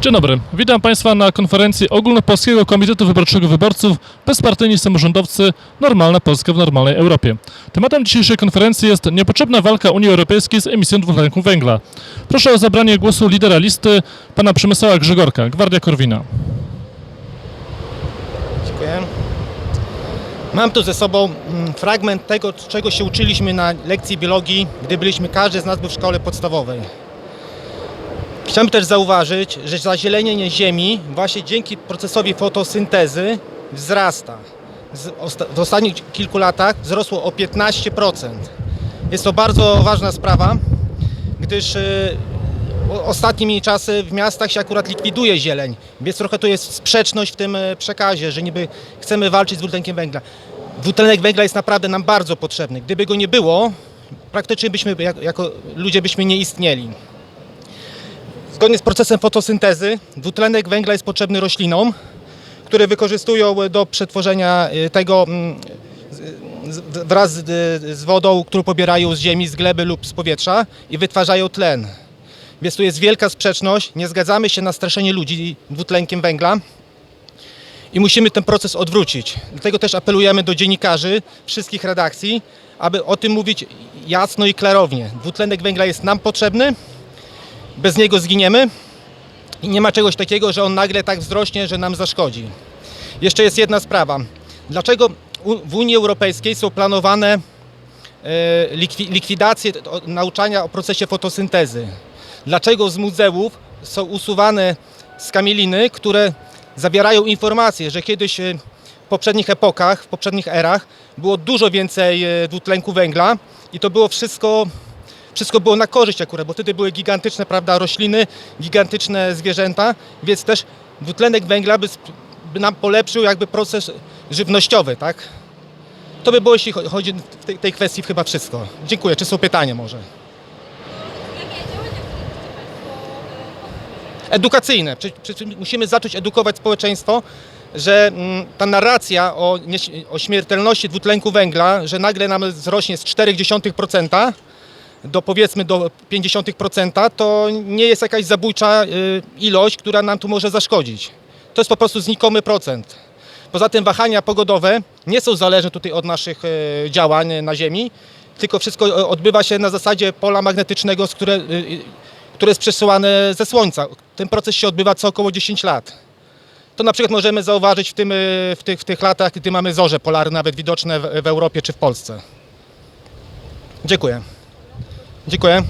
Dzień dobry, witam Państwa na konferencji Ogólnopolskiego Komitetu Wyborczego Wyborców Bezpartyjni Samorządowcy Normalna Polska w normalnej Europie. Tematem dzisiejszej konferencji jest niepotrzebna walka Unii Europejskiej z emisją dwutlenku węgla. Proszę o zabranie głosu lidera listy, pana Przemysława Grzegorka, Gwardia Korwina. Dziękuję. Mam tu ze sobą mm, fragment tego, czego się uczyliśmy na lekcji biologii, gdy byliśmy, każdy z nas był w szkole podstawowej. Chciałbym też zauważyć, że zazielenienie Ziemi właśnie dzięki procesowi fotosyntezy wzrasta. W ostatnich kilku latach wzrosło o 15%. Jest to bardzo ważna sprawa, gdyż y, ostatnimi czasy w miastach się akurat likwiduje zieleń, więc trochę tu jest sprzeczność w tym e, przekazie, że niby chcemy walczyć z dwutlenkiem węgla. Dwutlenek węgla jest naprawdę nam bardzo potrzebny. Gdyby go nie było, praktycznie byśmy jak- jako ludzie byśmy nie istnieli. Zgodnie z procesem fotosyntezy dwutlenek węgla jest potrzebny roślinom, które wykorzystują do przetworzenia e, tego mm, wraz z, z wodą, którą pobierają z ziemi, z gleby lub z powietrza i wytwarzają tlen. Więc tu jest wielka sprzeczność. Nie zgadzamy się na straszenie ludzi dwutlenkiem węgla i musimy ten proces odwrócić. Dlatego też apelujemy do dziennikarzy wszystkich redakcji, aby o tym mówić jasno i klarownie. Dwutlenek węgla jest nam potrzebny, bez niego zginiemy i nie ma czegoś takiego, że on nagle tak wzrośnie, że nam zaszkodzi. Jeszcze jest jedna sprawa. Dlaczego w Unii Europejskiej są planowane e, likwi- likwidacje nauczania o procesie fotosyntezy? Dlaczego z muzeów są usuwane skamieliny, które zawierają informacje, że kiedyś e, w poprzednich epokach, w poprzednich erach było dużo więcej e, dwutlenku węgla i to było wszystko wszystko było na korzyść akurat, bo wtedy były gigantyczne prawda, rośliny, gigantyczne zwierzęta, więc też dwutlenek węgla by, by nam polepszył jakby proces żywnościowy, tak? To by było, jeśli cho- chodzi w tej, tej kwestii chyba wszystko. Dziękuję. Czy są pytania może? Edukacyjne. Musimy zacząć edukować społeczeństwo, że mm, ta narracja o, o śmiertelności dwutlenku węgla, że nagle nam wzrośnie z 0,4% do powiedzmy do 50%, to nie jest jakaś zabójcza y, ilość, która nam tu może zaszkodzić. To jest po prostu znikomy procent. Poza tym wahania pogodowe nie są zależne tutaj od naszych e, działań na Ziemi, tylko wszystko e, odbywa się na zasadzie pola magnetycznego, które, y, y, które jest przesyłane ze Słońca. Ten proces się odbywa co około 10 lat. To na przykład możemy zauważyć w, tym, y, w, tych, w tych latach, gdy mamy zorze polarne nawet widoczne w, w Europie czy w Polsce. Dziękuję. Dziękuję.